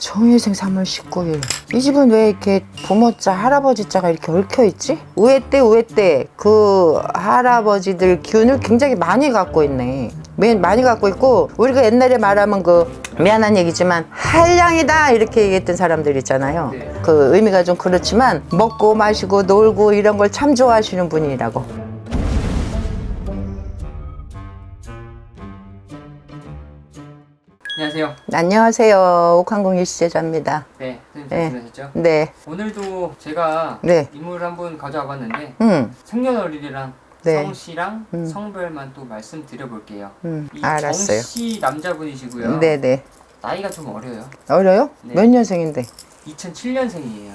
정일생 3월 19일. 이 집은 왜 이렇게 부모자, 할아버지자가 이렇게 얽혀 있지? 우회 때, 우회 때, 그 할아버지들 기운을 굉장히 많이 갖고 있네. 맨 많이 갖고 있고, 우리가 옛날에 말하면 그, 미안한 얘기지만, 한량이다! 이렇게 얘기했던 사람들 있잖아요. 네. 그 의미가 좀 그렇지만, 먹고 마시고 놀고 이런 걸 참 좋아하시는 분이라고. 안녕하세요. 안녕하세요. 옥항공 일시제자입니다. 네, 선생님 네. 잘 지내셨죠? 네. 오늘도 제가 네. 인물 한 분 가져와 봤는데 음, 생년월일이랑 네. 성씨랑 음. 성별만 또 말씀드려 볼게요. 음, 이 알았어요. 정씨 남자분이시고요. 네네. 나이가 좀 어려요. 어려요? 네. 몇 년생인데? 2007년생이에요.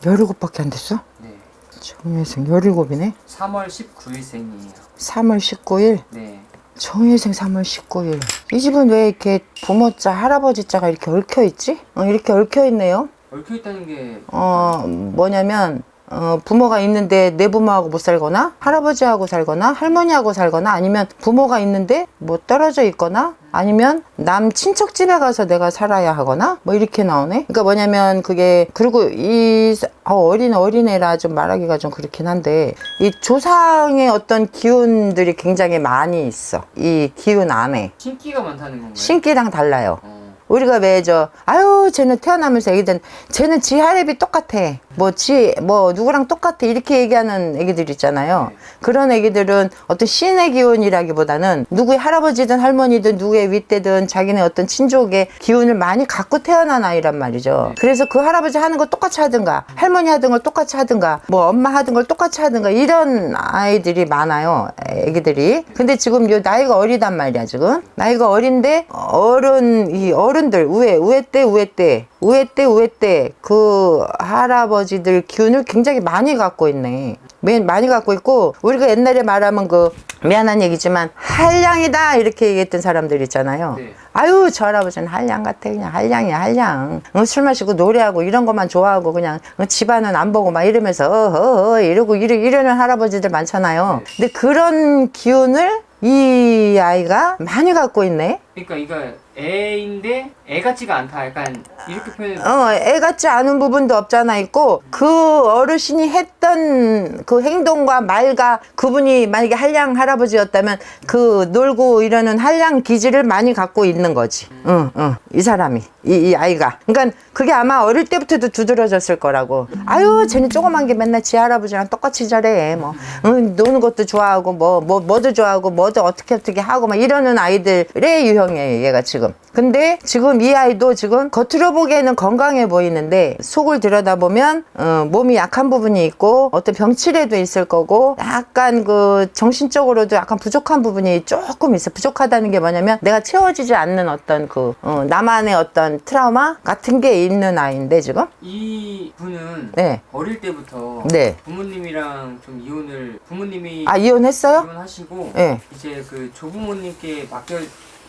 17밖에 안 됐어? 네. 정일생 17이네? 3월 19일생이에요. 3월 19일? 네. 정일생 3월 19일. 이 집은 왜 이렇게 부모자, 할아버지자가 이렇게 얽혀 있지? 어, 이렇게 얽혀 있네요. 얽혀 있다는 게 어, 뭐냐면, 어, 부모가 있는데 내 부모하고 못 살거나, 할아버지하고 살거나, 할머니하고 살거나, 아니면 부모가 있는데 뭐 떨어져 있거나, 아니면 남 친척 집에 가서 내가 살아야 하거나, 뭐 이렇게 나오네. 그러니까 뭐냐면 그게, 그리고 이 사- 어, 어린 어린애라 좀 말하기가 좀 그렇긴 한데, 이 조상의 어떤 기운들이 굉장히 많이 있어. 이 기운 안에. 신기가 많다는 건가요? 신기랑 달라요. 어. 우리가 왜 저 아유 쟤는 태어나면서 애기들 쟤는 지 할애비 똑같아. 뭐 지뭐 누구랑 똑같아. 이렇게 얘기하는 애기들 있잖아요. 네. 그런 애기들은 어떤 신의 기운이라기보다는 누구의 할아버지든 할머니든 누구의 윗대든 자기네 어떤 친족의 기운을 많이 갖고 태어난 아이란 말이죠. 네. 그래서 그 할아버지 하는 걸 똑같이 하든가 할머니 하던 걸 똑같이 하든가 뭐 엄마 하던 걸 똑같이 하든가 이런 아이들이 많아요 애기들이. 근데 지금 요 나이가 어리단 말이야 지금. 나이가 어린데 어른 이 어른 들 우회 우회 때 우회 때 우회 때 우회 때 그 할아버지들 기운을 굉장히 많이 갖고 있네. 맨 많이 갖고 있고 우리가 옛날에 말하면 그 미안한 얘기지만 한량이다 이렇게 얘기했던 사람들 있잖아요. 네. 아유 저 할아버지는 한량 같아. 그냥 한량이야 한량. 어, 술 마시고 노래하고 이런 것만 좋아하고 그냥 어, 집안은 안 보고 막 이러면서 어허 이러고 이러, 이러는 할아버지들 많잖아요. 네. 근데 그런 기운을 이 아이가 많이 갖고 있네 그러니까 이거 애인데 애 같지가 않다. 약간 이렇게 표현. 어, 애 같지 않은 부분도 없잖아 있고 그 어르신이 했던 그 행동과 말과 그분이 만약에 한량 할아버지였다면 그 놀고 이러는 한량 기질을 많이 갖고 있는 거지. 응, 응. 이 사람이 이, 이 아이가. 그러니까 그게 아마 어릴 때부터도 두드러졌을 거라고. 아유, 쟤는 조그만 게 맨날 지 할아버지랑 똑같이 저래. 뭐 응, 노는 것도 좋아하고 뭐, 뭐 뭐도 좋아하고 뭐도 어떻게 어떻게 하고 막 이러는 아이들의 유형 이에요. 얘가 지금. 근데 지금 이 아이도 지금 겉으로 보기에는 건강해 보이는데 속을 들여다보면 어, 몸이 약한 부분이 있고 어떤 병치레도 있을 거고 약간 그 정신적으로도 약간 부족한 부분이 조금 있어. 부족하다는 게 뭐냐면 내가 채워지지 않는 어떤 그 어, 나만의 어떤 트라우마 같은 게 있는 아이인데 지금. 이 분은 네. 어릴 때부터 네. 부모님이랑 좀 이혼을 부모님이 아 이혼했어요? 이혼하시고 네. 이제 그 조부모님께 맡겨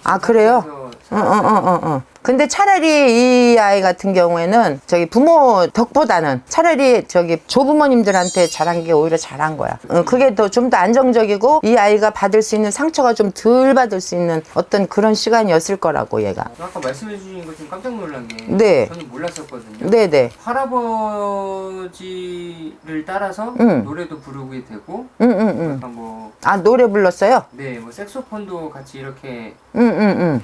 아 그래요? 어, 어, 어, 어, 어. 근데 차라리 이 아이 같은 경우에는 저기 부모 덕보다는 차라리 저기 조부모님들한테 잘한 게 오히려 잘한 거야. 어, 그게 더 좀 더 안정적이고 이 아이가 받을 수 있는 상처가 좀 덜 받을 수 있는 어떤 그런 시간이었을 거라고 얘가. 아까 말씀해 주신 거 좀 깜짝 놀란 게 네. 저는 몰랐었거든요. 네네. 할아버지를 따라서 응. 노래도 부르게 되고 응, 응, 응. 약간 뭐아 노래 불렀어요? 네, 뭐 색소폰도 같이 이렇게 응, 응, 응.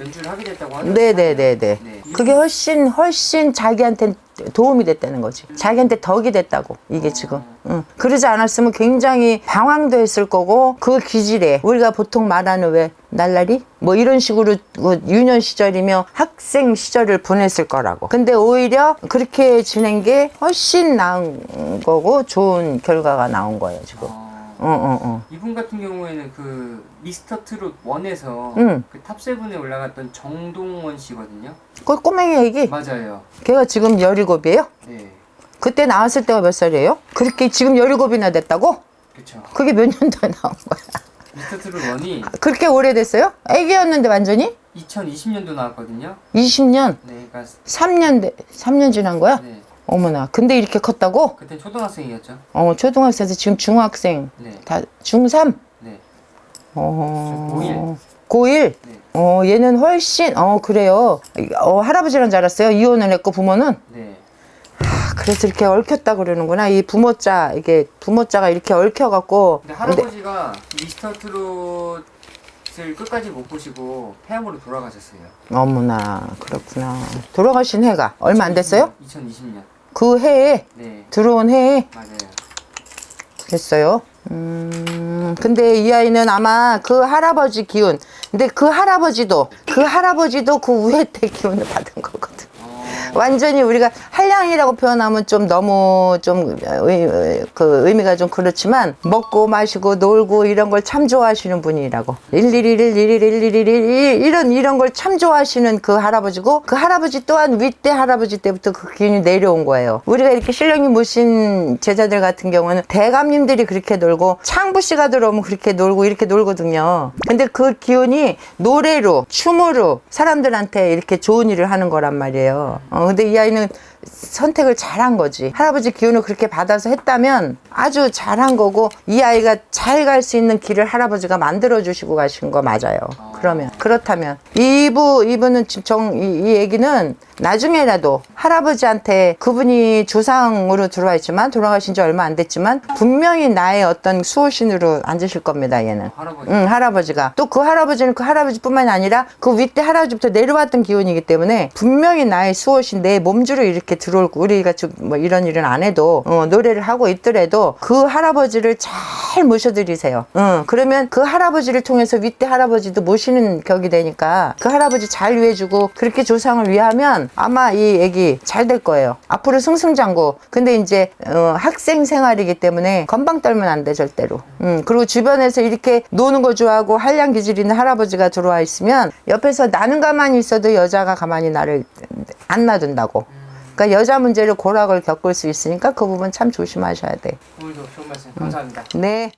연주를 하게 됐다고 하는 네네네네. 네. 그게 훨씬 훨씬 자기한테 도움이 됐다는 거지. 자기한테 덕이 됐다고 이게 지금. 응. 그러지 않았으면 굉장히 방황도 했을 거고 그 기질에 우리가 보통 말하는 왜 날라리 뭐 이런 식으로 그 유년 시절이며 학생 시절을 보냈을 거라고. 근데 오히려 그렇게 지낸 게 훨씬 나은 거고 좋은 결과가 나온 거예요 지금. 어, 어, 어, 어. 이분 같은 경우에는 그 미스터 트롯 1에서 응. 그 탑 세븐에 올라갔던 정동원 씨거든요. 그 꼬맹이 얘기. 맞아요. 걔가 지금 17이에요? 네. 그때 나왔을 때가 몇 살이에요? 그렇게 지금 17이나 됐다고? 그쵸. 그게 몇 년도에 나온 거야? 미스터 트롯 1이 그렇게 오래됐어요? 애기였는데 완전히? 2020년도 나왔거든요. 20년? 네, 그러니까 3년, 돼- 3년 지난 거야? 네. 어머나. 근데 이렇게 컸다고? 그땐 초등학생이었죠. 어, 초등학생에서 지금 중학생. 네. 다, 중3? 네. 어. 고1. 고1? 네. 어 얘는 훨씬 어 그래요. 어 할아버지랑 자랐어요. 이혼을 했고 부모는 네. 아, 그래서 이렇게 얽혔다 그러는구나. 이 부모자 이게 부모자가 이렇게 얽혀갖고 근데 할아버지가 미스터 트롯을 끝까지 못 보시고 폐암으로 돌아가셨어요. 어머나 그렇구나. 돌아가신 해가 얼마 안 됐어요? 2020년. 그 해에 네. 들어온 해에 맞아요. 그랬어요. 음, 근데 이 아이는 아마 그 할아버지 기운. 근데 그 할아버지도, 그 할아버지도 그 우회 때 기운을 받은 거거든. 어, 완전히 우리가 한량이라고 표현하면 좀 너무 좀 의, 그 의미가 좀 그렇지만 먹고 마시고 놀고 이런 걸 참 좋아하시는 분이라고 일일일일 일일일일 이런 이런 걸 참 좋아하시는 그 할아버지고 그 할아버지 또한 윗대 할아버지 때부터 그 기운이 내려온 거예요. 우리가 이렇게 신령님 모신 제자들 같은 경우는 대감님들이 그렇게 놀고 창부 씨가 들어오면 그렇게 놀고 이렇게 놀거든요. 근데 그 기운이 노래로 춤으로 사람들한테 이렇게 좋은 일을 하는 거란 말이에요. 어, 근데 이 아이는 선택을 잘한 거지. 할아버지 기운을 그렇게 받아서 했다면 아주 잘한 거고 이 아이가 잘 갈 수 있는 길을 할아버지가 만들어 주시고 가신 거 맞아요. 그러면 그렇다면 이부 이분은 지금 정, 이, 이 얘기는 나중에라도 할아버지한테 그분이 조상으로 들어와 있지만 돌아가신 지 얼마 안 됐지만 분명히 나의 어떤 수호신으로 앉으실 겁니다. 얘는. 할아버지. 응, 할아버지가. 또 그 할아버지는 그 할아버지뿐만이 아니라 그 윗대 할아버지부터 내려왔던 기운이기 때문에 분명히 나의 수호신 내 몸주로 이렇게 들어올 거. 우리가 지금 뭐 이런 일은 안 해도 어, 노래를 하고 있더라도 그 할아버지를 잘 모셔드리세요. 응, 그러면 그 할아버지를 통해서 윗대 할아버지도 모시는 격이 되니까 그 할아버지 잘 위해주고 그렇게 조상을 위하면 아마 이 애기 잘 될 거예요. 앞으로 승승장구. 근데 이제 어, 학생 생활이기 때문에 건방 떨면 안 돼 절대로. 음, 그리고 주변에서 이렇게 노는 거 좋아하고 한량 기질 있는 할아버지가 들어와 있으면 옆에서 나는 가만히 있어도 여자가 가만히 나를 안 놔둔다고. 그러니까 여자 문제를 고락을 겪을 수 있으니까 그 부분 참 조심하셔야 돼. 오늘도 좋은 말씀 감사합니다. 네.